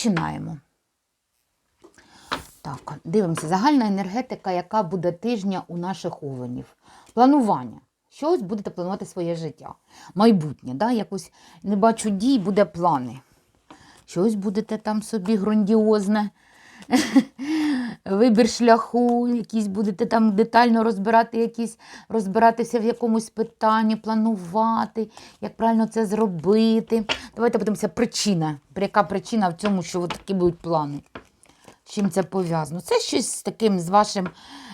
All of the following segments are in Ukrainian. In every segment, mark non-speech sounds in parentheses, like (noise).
Починаємо. Так, дивимося. Загальна енергетика, яка буде тижня у наших овенів. Планування. Щось будете планувати своє життя. Майбутнє, да? якось не бачу дій, буде плани. Щось будете там собі грандіозне. Вибір шляху, якісь будете там детально розбирати, якісь, розбиратися в якомусь питанні, планувати, як правильно це зробити. Давайте подивимося, причина. Яка причина в цьому, що такі будуть плани? З чим це пов'язано? Це щось з таким з вашим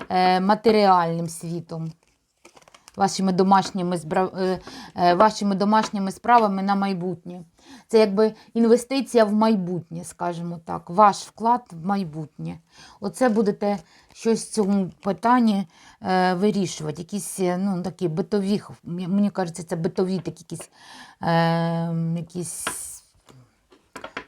е, матеріальним світом, вашими домашніми, е, е, вашими домашніми справами на майбутнє. Це якби інвестиція в майбутнє, скажімо так, ваш вклад в майбутнє. Оце будете щось в цьому питанні е, вирішувати. Якісь е, ну, такі битові, мені кажеться, це битові такі якісь, е, якісь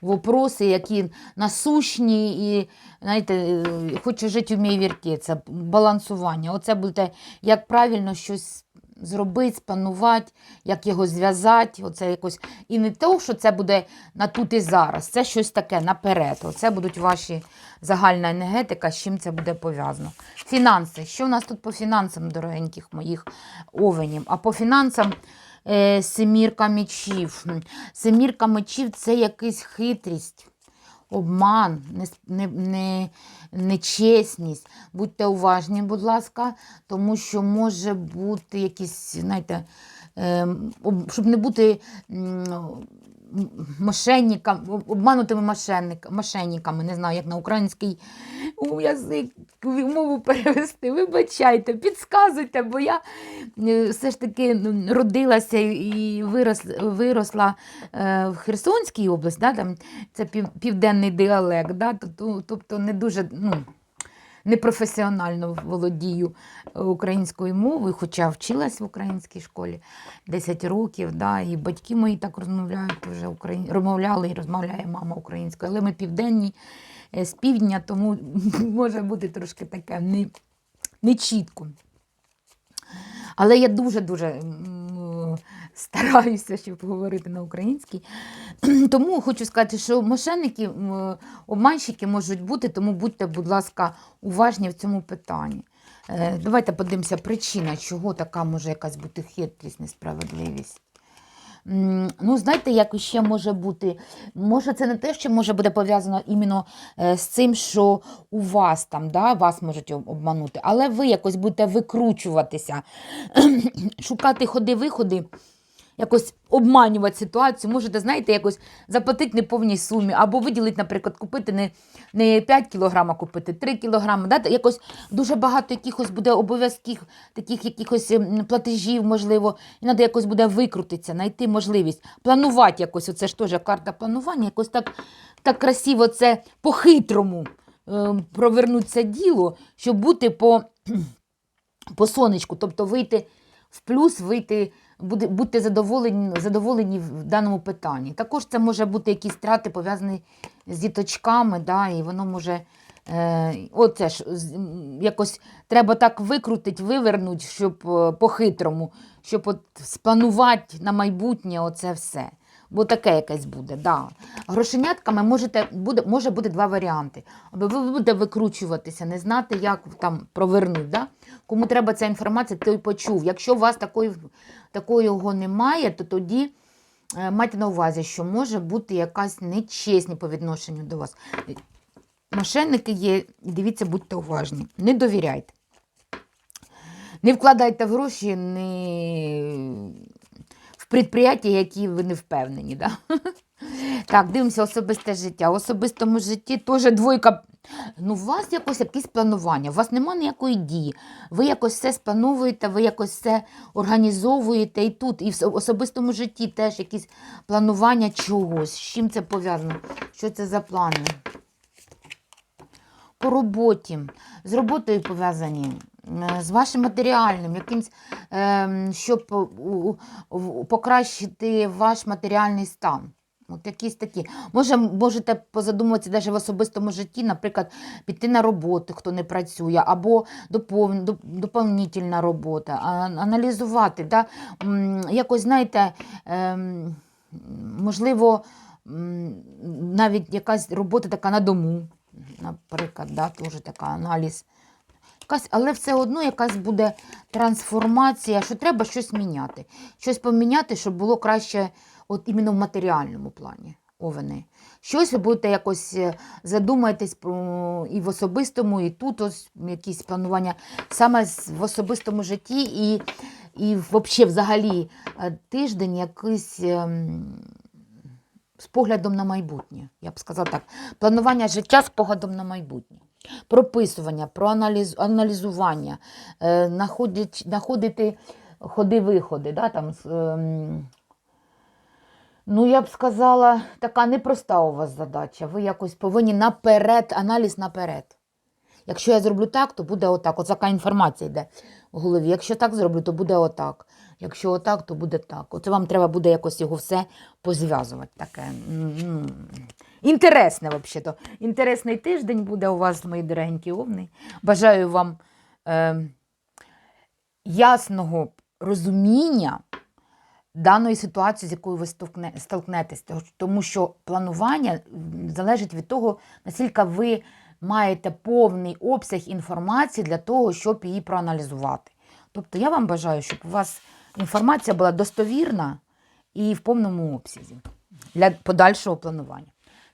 вопроси, які насущні і, знаєте, е, хочу жити, вмій вірки. Це балансування. Оце буде, як правильно щось зробити, спанувати, як його зв'язати. Оце якось. І не то, що це буде на тут і зараз, це щось таке наперед. Оце будуть ваші загальна енергетика, з чим це буде пов'язано. Фінанси. Що в нас тут по фінансам, дорогеньких моїх овенів? А по фінансам. Е, Семірка мечів. Семірка мечів це якась хитрість, обман, нечесність. Будьте уважні, будь ласка, тому що може бути якісь, знаєте, е, об- щоб не бути мошенникам, обманутими мошенник, мошенниками, не знаю, як на український у язик мову перевести. Вибачайте, підказуйте, бо я е, все ж таки родилася і вирос, виросла е, в Херсонській області, да, там це пів, південний діалект, да, тобто не дуже. Ну, Непрофесіонально володію е, українською мовою, хоча вчилась в українській школі 10 років, да, і батьки мої так розмовляють вже україн... розмовляли і розмовляє мама українською, але ми південні е, з півдня, тому (laughs) може бути трошки таке не, не. Але я дуже-дуже стараюся, щоб говорити на українській. (clears throat) Тому хочу сказати, що мошенники, обманщики можуть бути, тому будьте, будь ласка, уважні в цьому питанні. Е, Давайте подивимося, причина, чого така може якась бути хитрість, несправедливість. Ну, знаєте, як ще може бути. Може, це не те, що може буде пов'язано іменно е, з цим, що у вас там, да, вас можуть обманути, але ви якось будете викручуватися, (clears throat) шукати ходи-виходи, якось обманювати ситуацію. Можете, знаєте, якось заплатити неповній сумі, або виділити, наприклад, купити не, не 5 кілограм, а купити 3 кілограми. Да? Якось дуже багато якихось буде обов'язків, таких якихось ем, платежів, можливо, і треба якось буде викрутитися, знайти можливість, планувати якось. Оце ж теж карта планування, якось так, так красиво це по-хитрому ем, провернути це діло, щоб бути по, (clears throat) по сонечку, тобто вийти в плюс, вийти, буде, бути задоволені, задоволені в даному питанні. Також це може бути якісь втрати пов'язані з діточками, да, і воно може. Е, оце ж якось треба так викрутити, вивернути, щоб е, по-хитрому, щоб от спланувати на майбутнє оце все. Бо таке якесь буде. Да. Грошенятками можете, буде, може бути два варіанти. Або ви будете викручуватися, не знати, як там провернути. Да? Кому треба ця інформація, той почув. Якщо у вас такої, такого немає, то тоді е, майте на увазі, що може бути якась нечесність по відношенню до вас. Мошенники є, дивіться, будьте уважні. Не довіряйте. Не вкладайте гроші не в предприяття, які ви не впевнені. Да? (laughs) Так, дивимося особисте життя. В особистому житті теж двойка. Ну, у вас якось якісь планування, у вас немає ніякої дії. Ви якось все сплановуєте, ви якось все організовуєте і тут, і в особистому житті теж якісь планування чогось. З чим це пов'язано? Що це за плани? по роботі, з роботою пов'язані, з вашим матеріальним, якимсь, ем, щоб покращити ваш матеріальний стан. От якісь такі. Може, можете позадумуватися навіть в особистому житті, наприклад, піти на роботу, хто не працює, або допов... доповнительна робота, аналізувати. Да? Якось, знаєте, ем, можливо, навіть якась робота така на дому, наприклад, да, теж така аналіз. Але все одно якась буде трансформація, що треба щось міняти. Щось поміняти, щоб було краще от іменно в матеріальному плані. Овени. Щось ви будете якось е, задумаєтесь про і в особистому, і тут ось якісь планування саме в особистому житті, і, і взагалі, взагалі е, тиждень якийсь ем, з поглядом на майбутнє. Я б сказала так. Планування життя з поглядом на майбутнє. Прописування, проаналіз, аналізування, е, знаходити ходи-виходи. Да, там, ем, Ну, я б сказала, така непроста у вас задача. Ви якось повинні наперед, аналіз наперед. Якщо я зроблю так, то буде отак. От така інформація йде в голові. Якщо так зроблю, то буде отак. Якщо отак, то буде так. Оце вам треба буде якось його все позв'язувати. Таке. Інтересне, взагалі. Інтересний тиждень буде у вас, мої дорогенькі овни. Бажаю вам е, ясного розуміння даної ситуації, з якою ви столкнетесь. Тому- що планування залежить від того, наскільки ви маєте повний обсяг інформації для того, щоб її проаналізувати. Тобто я вам бажаю, щоб у вас інформація була достовірна і в повному обсязі для подальшого планування.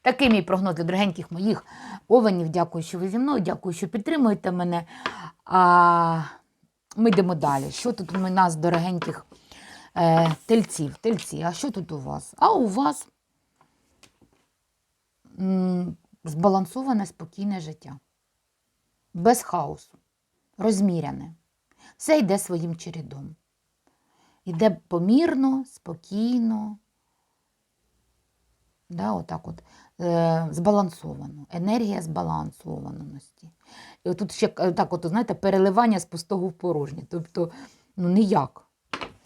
Такий мій прогноз для дорогеньких моїх овенів. Дякую, що ви зі мною, дякую, що підтримуєте мене. А ми йдемо далі. Що тут у нас, дорогеньких е, тельців? Тельці, а що тут у вас? А у вас м, збалансоване, спокійне життя. Без хаосу, розміряне. Все йде своїм чередом. Йде помірно, спокійно. Да, отак от, е, збалансовано. Енергія збалансованості. І отут ще е, так, от, знаєте, переливання з пустого в порожнє. Тобто, ну ніяк.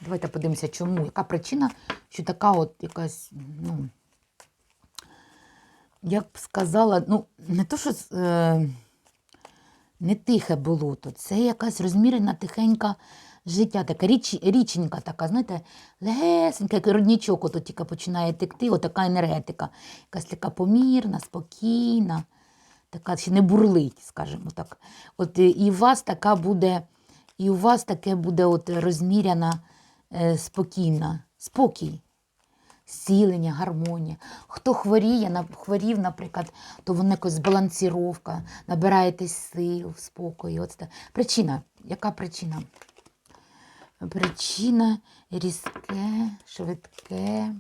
Давайте подивимося, чому. Яка причина, що така от якась, ну, як б сказала, ну, не то, що е, не тихе болото, це якась розмірена тихенька життя, така річ, річенька така, знаєте, легесенька, як роднічок, ото тільки починає текти, отака енергетика. Якась така помірна, спокійна, така ще не бурлить, скажімо так. От е, і у вас така буде, і у вас таке буде от розміряна, спокійна, спокій зцілення, гармонія. Хто хворіє, хворів, наприклад, то воно якось збалансіровка, набираєтесь сил, спокою. От це. Причина. Яка причина? Причина різке, швидке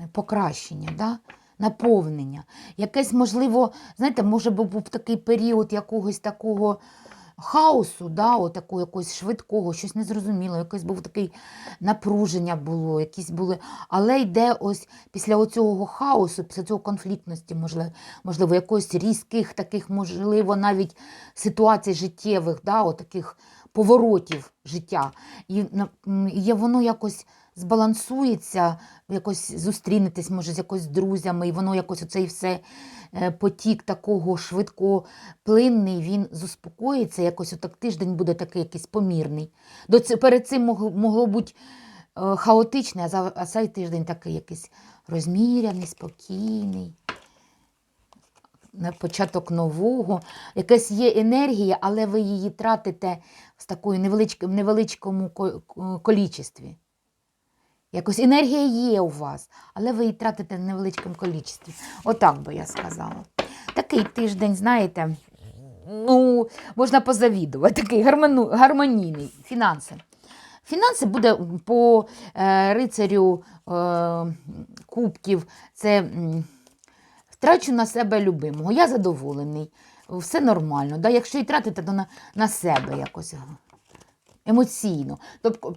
е, покращення, да? наповнення. Якесь, можливо, знаєте, може був такий період якогось такого хаосу, да, от такого якогось швидкого, щось незрозуміло, якось був такий напруження було, якісь були. Але йде ось після оцього хаосу, після цього конфліктності, можливо, можливо, якось різких таких, можливо, навіть ситуацій життєвих, да, от таких поворотів життя. І є воно якось збалансується, якось зустрінетесь, може, з якось друзями, і воно якось оцей все е, потік такого швидкоплинний, він заспокоїться, якось отак тиждень буде такий якийсь помірний. До ці- перед цим могло, могло бути е, хаотичне, а, цей тиждень такий якийсь розміряний, спокійний. На початок нового, якась є енергія, але ви її тратите в такої невеличкому ко- ко- колічестві. Якось енергія є у вас, але ви її тратите в невеличкому колічестві. Отак би я сказала. Такий тиждень, знаєте, ну, можна позавідувати, такий гармонійний. Фінанси. Фінанси буде по е, рицарю е, кубків. Це втрачу на себе любимого. Я задоволений, все нормально. Да? Якщо і тратите, то на, на себе якось емоційно.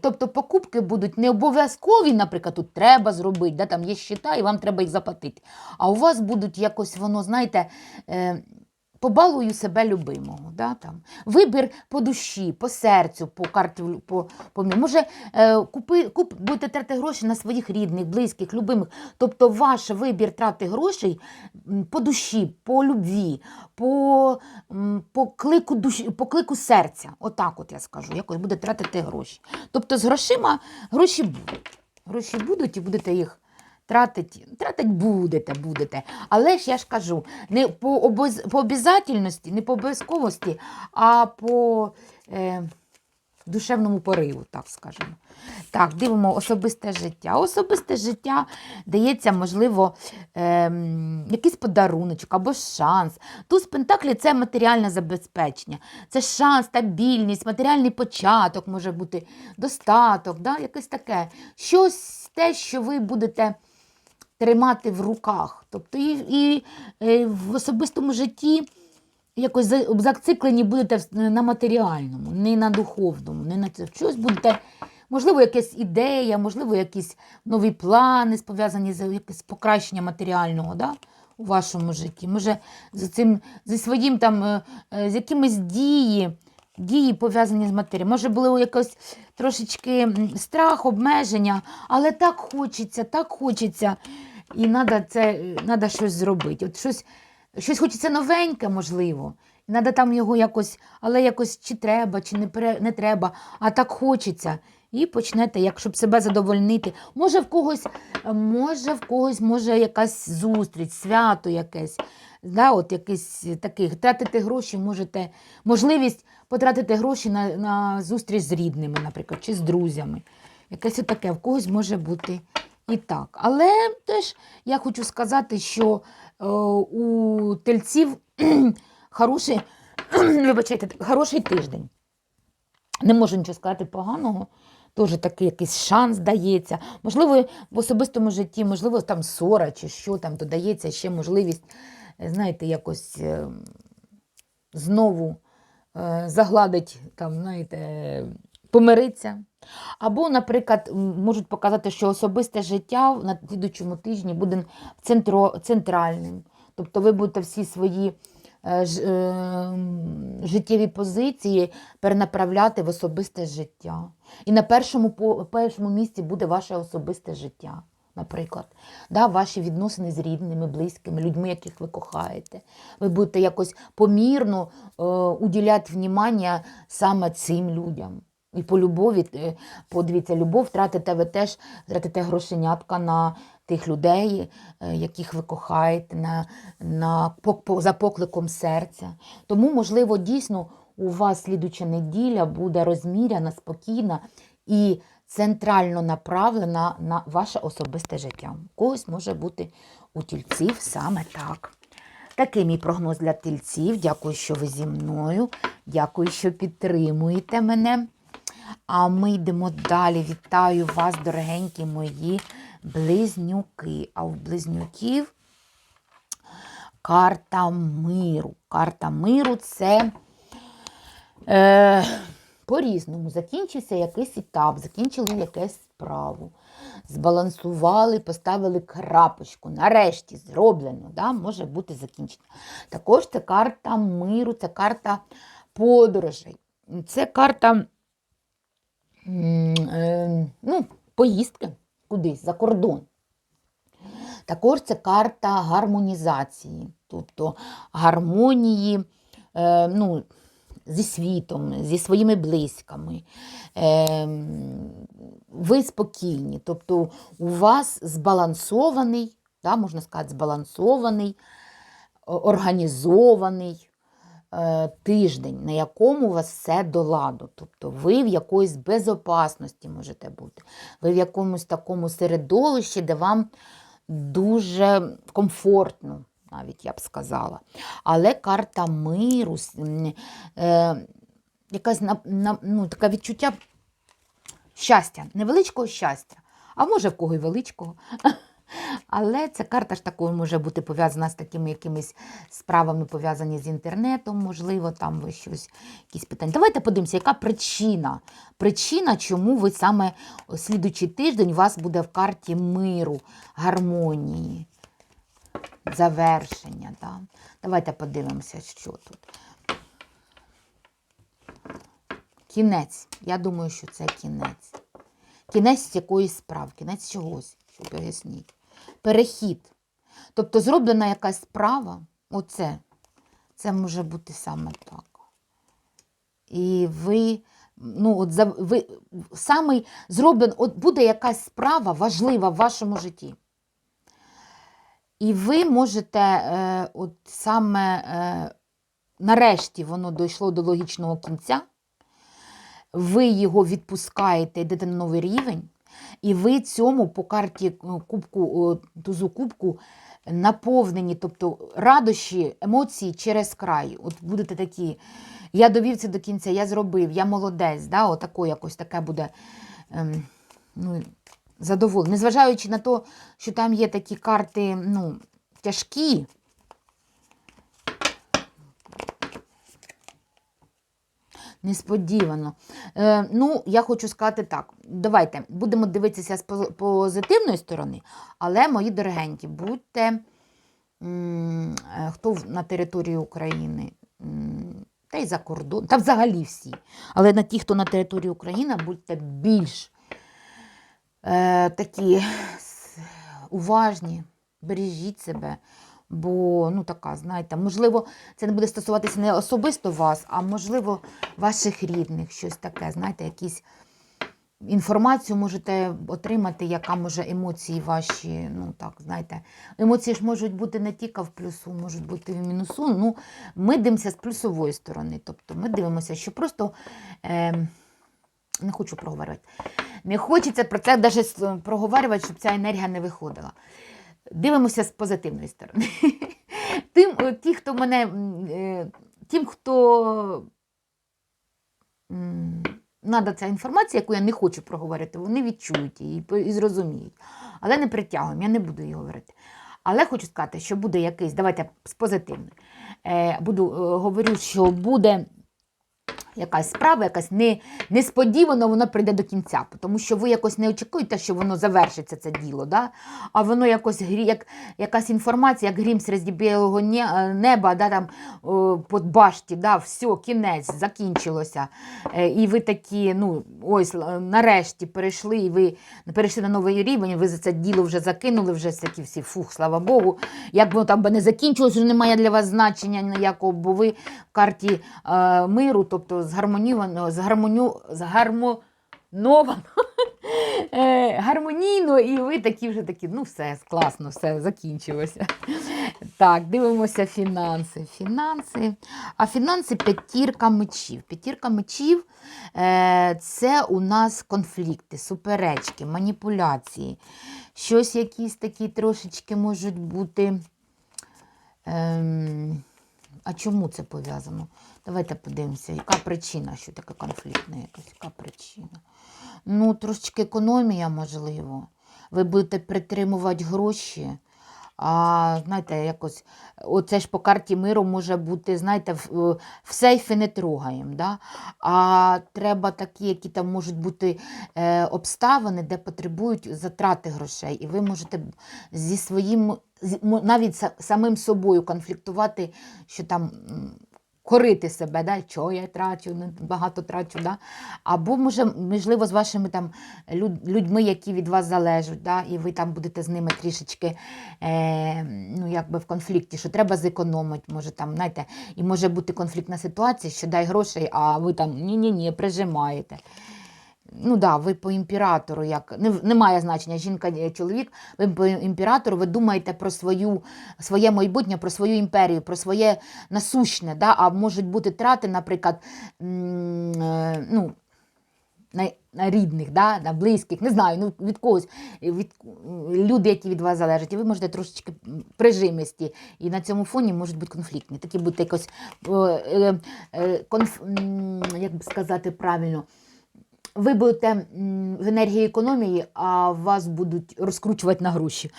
Тобто, покупки будуть не обов'язкові, наприклад, тут треба зробити, да? там є щита, і вам треба їх заплатити. А у вас будуть якось воно, знаєте, е, побалую себе любимого. Да? Там. Вибір по душі, по серцю, по карті, по, по Може, е, купи, куп, будете тратити гроші на своїх рідних, близьких, любимих. Тобто ваш вибір трати грошей по душі, по любві, по, по, клику, душі, по клику серця. Отак от я скажу, якось буде тратити гроші. Тобто з грошима гроші будуть. Гроші будуть і будете їх Тратить, тратить будете, будете. Але ж я ж кажу, не по, обоз, по обязательності, не по обов'язковості, а по е, душевному пориву, так скажемо. Так, дивимо особисте життя. Особисте життя дається, можливо, ем, якийсь подаруночок або шанс. Туз Пентаклі це матеріальне забезпечення. Це шанс, стабільність, матеріальний початок може бути, достаток, да? якесь таке. Щось те, що ви будете тримати в руках. Тобто і, і е, в особистому житті якось зациклені будете на матеріальному, не на духовному, не на це. Щось будете, можливо, якась ідея, можливо, якісь нові плани пов'язані з якесь покращення матеріального да, у вашому житті. Може, з цим, зі своїм там, е, е, з якимись дії, дії пов'язані з матерією. Може, було якось трошечки страх, обмеження, але так хочеться, так хочеться. І треба це, треба щось зробити. От щось, щось хочеться новеньке, можливо. Треба там його якось, але якось чи треба, чи не, не треба, а так хочеться. І почнете, як щоб себе задовольнити. Може, в когось, може, в когось може якась зустріч, свято якесь. Да, от якийсь таких. Тратити гроші можете, можливість потратити гроші на, на зустріч з рідними, наприклад, чи з друзями. Якесь таке, в когось може бути і так. Але теж я хочу сказати, що е, у тельців (clears throat) хороший, (clears throat) вибачайте, хороший тиждень. Не можу нічого сказати поганого. Теж такий якийсь шанс дається. Можливо, в особистому житті, можливо, там ссора чи що там додається ще можливість, знаєте, якось е, знову е, загладить, там, знаєте, помиритися. Або, наприклад, можуть показати, що особисте життя на слідучому тижні буде центро, центральним. Тобто ви будете всі свої е, е, життєві позиції перенаправляти в особисте життя. І на першому, першому місці буде ваше особисте життя, наприклад. Да, ваші відносини з рідними, близькими, людьми, яких ви кохаєте. Ви будете якось помірно е, уділяти внимання саме цим людям. І по любові, е, подивіться, любов тратите ви теж, тратите грошенятка на тих людей, е, яких ви кохаєте, на, на, по- за покликом серця. Тому, можливо, дійсно у вас слідуча неділя буде розміряна, спокійна і центрально направлена на ваше особисте життя. Когось може бути у тільців саме так. Такий мій прогноз для тільців. Дякую, що ви зі мною. Дякую, що підтримуєте мене. А ми йдемо далі. Вітаю вас, дорогенькі мої близнюки. А в близнюків карта миру. Карта миру це е, по-різному. Закінчився якийсь етап, закінчили якусь справу. Збалансували, поставили крапочку. Нарешті зроблено, да, може бути закінчено. Також це карта миру, це карта подорожей. Це карта ну, поїздки кудись за кордон. Також це карта гармонізації, тобто гармонії е, ну, зі світом, зі своїми близькими. Е, ви спокійні, тобто у вас збалансований, да, можна сказати, збалансований, організований е, тиждень, на якому у вас все до ладу. Тобто ви в якоїсь безопасності можете бути, ви в якомусь такому середовищі, де вам дуже комфортно, навіть я б сказала. Але карта миру, е, якась ну, таке відчуття щастя, невеличкого щастя, а може в кого й величкого. Але ця карта ж такою може бути пов'язана з такими якимись справами, пов'язані з інтернетом, можливо, там ви щось, якісь питання. Давайте подивимося, яка причина? Причина, чому ви саме о, слідуючий тиждень у вас буде в карті миру, гармонії, завершення. Да? Давайте подивимося, що тут. Кінець. Я думаю, що це кінець. Кінець якоїсь справи, кінець чогось, щоб поясніть. Перехід. Тобто зроблена якась справа, оце, це може бути саме так. І ви, ну, от за, ви самий зроблен, от буде якась справа важлива в вашому житті. І ви можете, е, от саме е, нарешті воно дійшло до логічного кінця, ви його відпускаєте, йдете на новий рівень, і ви цьому по карті е, кубку, тузу кубку наповнені, тобто радощі, емоції через край. От будете такі. Я довів це до кінця, я зробив, я молодець, да, отако якось таке буде ем, ну, задоволення. Незважаючи на те, що там є такі карти ну, тяжкі. Несподівано. Е, ну, я хочу сказати так. Давайте будемо дивитися з позитивної сторони, але, мої дорогенькі, будьте м, е, хто на території України, м, та й за кордон, та взагалі всі. Але на ті, хто на території України, будьте більш е, такі уважні, бережіть себе. Бо, ну така, знаєте, можливо, це не буде стосуватися не особисто вас, а можливо, ваших рідних, щось таке, знаєте, якісь інформацію можете отримати, яка може емоції ваші, ну так, знаєте, емоції ж можуть бути не тільки в плюсу, можуть бути в мінусу. Ну, ми дивимося з плюсової сторони. Тобто ми дивимося, що просто е, не хочу проговорювати. Не хочеться про це навіть проговорювати, щоб ця енергія не виходила. Дивимося з позитивної сторони. (laughs) Тим, е, ті, хто мене, е, тим, хто надо ця інформація, яку я не хочу проговорити, вони відчують її і зрозуміють. Але не притягуємо, я не буду її говорити. Але хочу сказати, що буде якийсь, давайте з позитивної. Е, буду, говорю, що буде якась справа, якась не, несподівано вона прийде до кінця, тому що ви якось не очікуєте, що воно завершиться, це діло, да? а воно якось як, якась інформація, як грім серед білого е, неба, да, там, о, башті, да, все, кінець, закінчилося. Е, І ви такі, ну, ось нарешті перейшли, і ви перейшли на новий рівень, ви за це діло вже закинули, вже такі всі, фух, слава Богу. Як воно там би не закінчилось, вже немає для вас значення ніякого, бо ви в карті е, миру, тобто згармонівано, згармоню, згармоновано, (laughs) е, гармонійно, і ви такі вже такі, ну все, класно, все, закінчилося. Так, дивимося фінанси. Фінанси. А фінанси п'ятірка мечів. П'ятірка мечів е, це у нас конфлікти, суперечки, маніпуляції. Щось якісь такі трошечки можуть бути. Ем, а чому це пов'язано? Давайте подивимося, яка причина, що таке конфліктна якась, яка причина. Ну, трошечки економія, можливо. Ви будете притримувати гроші. А знаєте, якось оце ж по карті миру може бути, знаєте, в, е, в сейфи не трогаємо. Да? А треба такі, які там можуть бути е, обставини, де потребують затрати грошей. І ви можете зі своїм, навіть самим собою конфліктувати, що там. Корити себе, да? що я трачу, ну, багато трачу. Да? Або, може, можливо, з вашими там люд- людьми, які від вас залежать, да? і ви там будете з ними трішечки е, ну, якби в конфлікті, що треба зекономити, може там, знаєте, і може бути конфліктна ситуація, що дай грошей, а ви там ні-ні-ні, прижимаєте. Ну да, ви по імператору, як не, немає значення жінка, чоловік. Ви по імператору, ви думаєте про свою, своє майбутнє, про свою імперію, про своє насущне. Да? А можуть бути трати, наприклад, е, ну, на, на рідних, да? на близьких, не знаю, ну, від когось, від люди, які від вас залежать, і ви можете трошечки прижимисті. І на цьому фоні можуть бути конфліктні. Такі будуть якось, е, е, конф, як би сказати правильно, ви будете в енергії економії, а вас будуть розкручувати на гроші.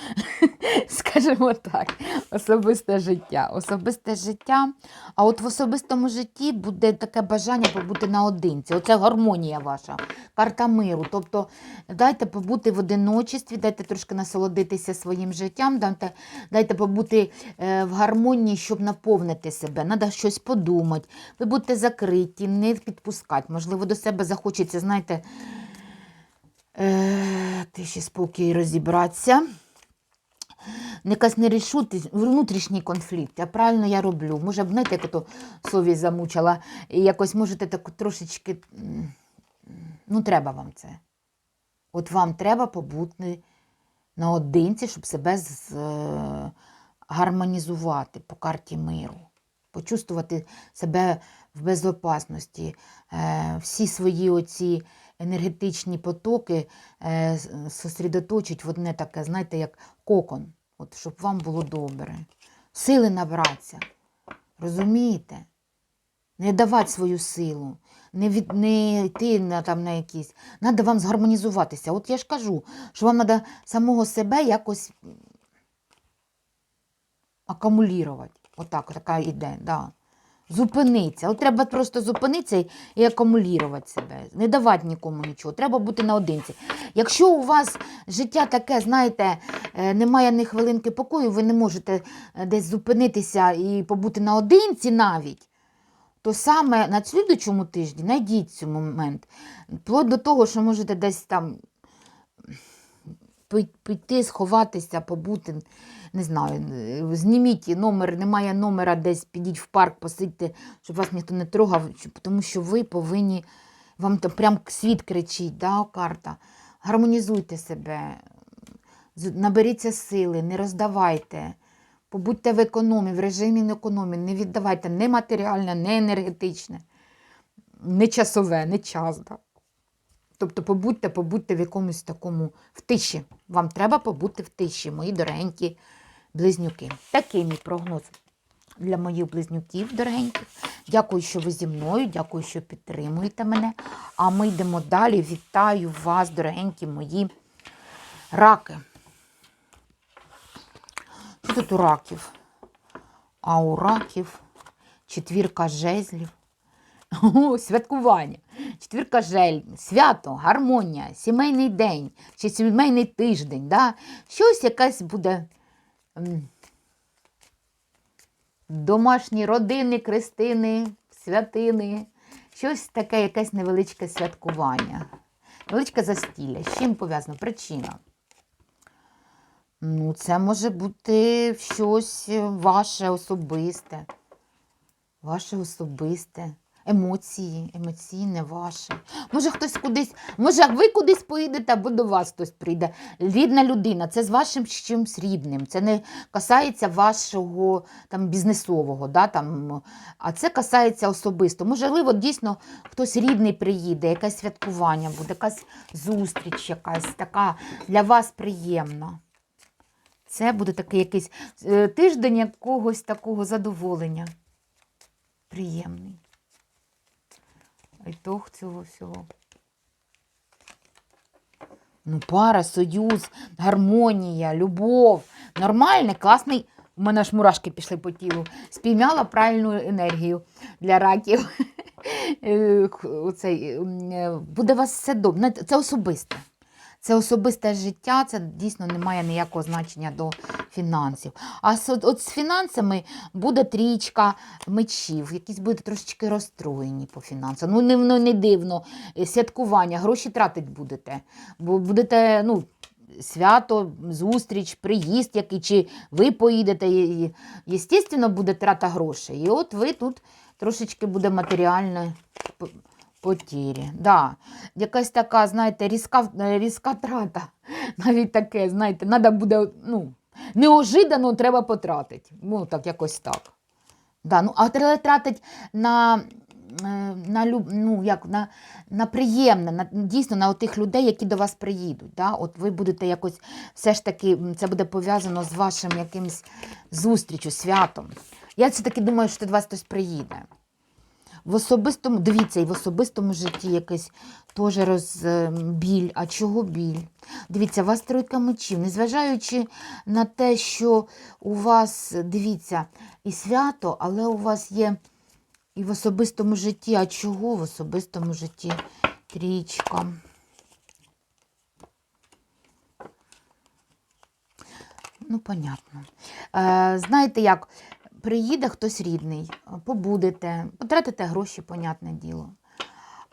(laughs) Скажімо так, особисте життя. Особисте життя. А от в особистому житті буде таке бажання побути наодинці. Оце гармонія ваша, карта миру. Тобто дайте побути в одиночестві, дайте трошки насолодитися своїм життям, дайте, дайте побути е, в гармонії, щоб наповнити себе. Треба щось подумати. Ви будете закриті, не підпускати. Можливо, до себе захочеться, знаєте, е, тиші спокій розібратися. Якась нерішутість, внутрішній конфлікт. А правильно я роблю. Може, знаєте, як ото совість замучила, і якось можете так трошечки. Ну, треба вам це. От вам треба побути наодинці, щоб себе з, е, гармонізувати по карті миру, почувствувати себе в безопасності, е, всі свої оці енергетичні потоки е, сосредоточить в одне таке, знаєте, як кокон, от, щоб вам було добре. Сили набратися. Розумієте? Не давати свою силу, не, від, не йти на, там, на якісь. Треба вам згармонізуватися. От я ж кажу, що вам треба самого себе якось акумулювати. Отак, така іде. Да. Зупинитися. От треба просто зупинитися і- і акумулювати себе. Не давати нікому нічого. Треба бути наодинці. Якщо у вас життя таке, знаєте, е, немає ні хвилинки покою, ви не можете е, десь зупинитися і побути наодинці навіть, то саме на слідучому тижні знайдіть цей момент. Вплоть до того, що можете десь там піти, сховатися, побути, не знаю, е, зніміть номер, немає номера, десь підіть в парк, посидьте, щоб вас ніхто не трогав, тому що ви повинні, вам там прям світ кричить, да, карта. Гармонізуйте себе, наберіться сили, не роздавайте. Побудьте в економі, в режимі економії, не віддавайте не матеріальне, не енергетичне, не часове, не час. Да. Тобто побудьте, побудьте в якомусь такому в тиші. Вам треба побути в тиші, мої дорогенькі близнюки. Такий мій прогноз для моїх близнюків, дорогеньких. Дякую, що ви зі мною, дякую, що підтримуєте мене. А ми йдемо далі. Вітаю вас, дорогенькі мої раки. Що тут у раків? А у раків четвірка жезлів. О, святкування. Четвірка жель, свято, гармонія, сімейний день чи сімейний тиждень. Да? Щось якась буде домашні родини, крестини, святини. Щось таке, якесь невеличке святкування. Невеличке застілля. З чим пов'язано? Причина. Ну, це може бути щось ваше особисте. Ваше особисте. Емоції, емоційне ваше. Може, хтось кудись, може, ви кудись поїдете, або до вас хтось прийде. Рідна людина, це з вашим чимсь рідним. Це не касається вашого там, бізнесового, да, там, а це касається особисто. Можливо, дійсно хтось рідний приїде, якесь святкування буде, якась зустріч, якась така для вас приємна. Це буде такий якийсь е, тиждень якогось такого задоволення. Приємний. Ітог цього всього. Ну, пара, союз, гармонія, любов. Нормальний, класний. У мене аж мурашки пішли по тілу. Спіймала правильну енергію для раків. (laughs) Е, е, Буде у вас все добре. Це особисте. Це особисте життя, це дійсно не має ніякого значення до фінансів. А от з фінансами буде трічка мечів, якісь будете трошечки розстроєні по фінансам. Ну, не, ну, не дивно. Святкування, гроші тратить будете. Бо будете, ну, свято, зустріч, приїзд який, чи ви поїдете. Єстественно, буде трата грошей. І от ви тут трошечки буде матеріальне потірі. Да. Якась така, знаєте, різка, різка трата. (laughs) Навіть таке, знаєте, треба буде, ну, неожиданно треба потратити. Ну, так, якось так. Да, ну, а треба тратить на, е, на, ну, як, на, на приємне, на, дійсно на тих людей, які до вас приїдуть. Да? От ви будете якось, все ж таки, це буде пов'язано з вашим якимось зустрічю, святом. Я все-таки думаю, що до вас хтось приїде. В особистому, дивіться, і в особистому житті якийсь теж роз, е. А чого біль? Дивіться, у вас тройка мечів. Незважаючи на те, що у вас, дивіться, і свято, але у вас є і в особистому житті. А чого в особистому житті трічка? Ну, понятно. Е, знаєте як, приїде хтось рідний, побудете, потратите гроші, понятне діло.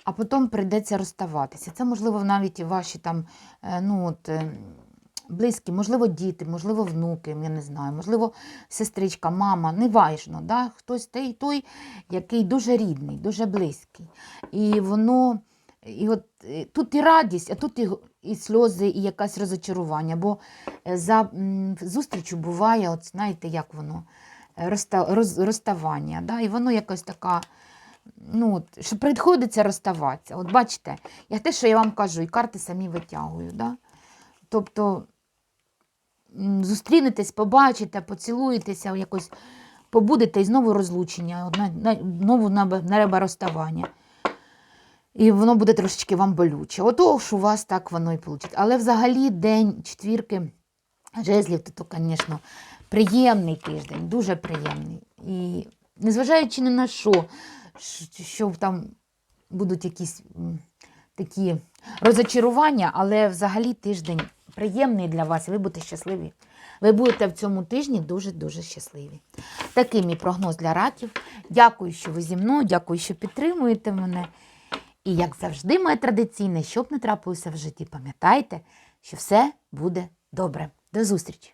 А потім прийдеться розставатися. Це, можливо, навіть ваші там, е, ну, от, е, близькі, можливо, діти, можливо, внуки, я не знаю, можливо, сестричка, мама, неважно, да? хтось той, той, який дуже рідний, дуже близький. І воно І от е, тут і радість, а тут і, і сльози, і якесь розочарування. Бо за зустрічю буває, от знаєте, як воно, розставання. Да? І воно якось така, ну, що приходиться розставатися. От бачите, я те, що я вам кажу, і карти самі витягую. Да? Тобто зустрінетесь, побачите, поцілуєтеся, якось побудете і знову розлучення, от на, на, знову на, на розставання. І воно буде трошечки вам болюче. Ото у вас так воно і вийде. Але взагалі день четвірки жезлів, то, звісно, приємний тиждень, дуже приємний. І незважаючи ні на що, що там будуть якісь такі розочарування, але взагалі тиждень приємний для вас, і ви будете щасливі. Ви будете в цьому тижні дуже-дуже щасливі. Такий мій прогноз для раків. Дякую, що ви зі мною, дякую, що підтримуєте мене. І як завжди, моє традиційне, щоб не трапилося в житті, пам'ятайте, що все буде добре. До зустрічі!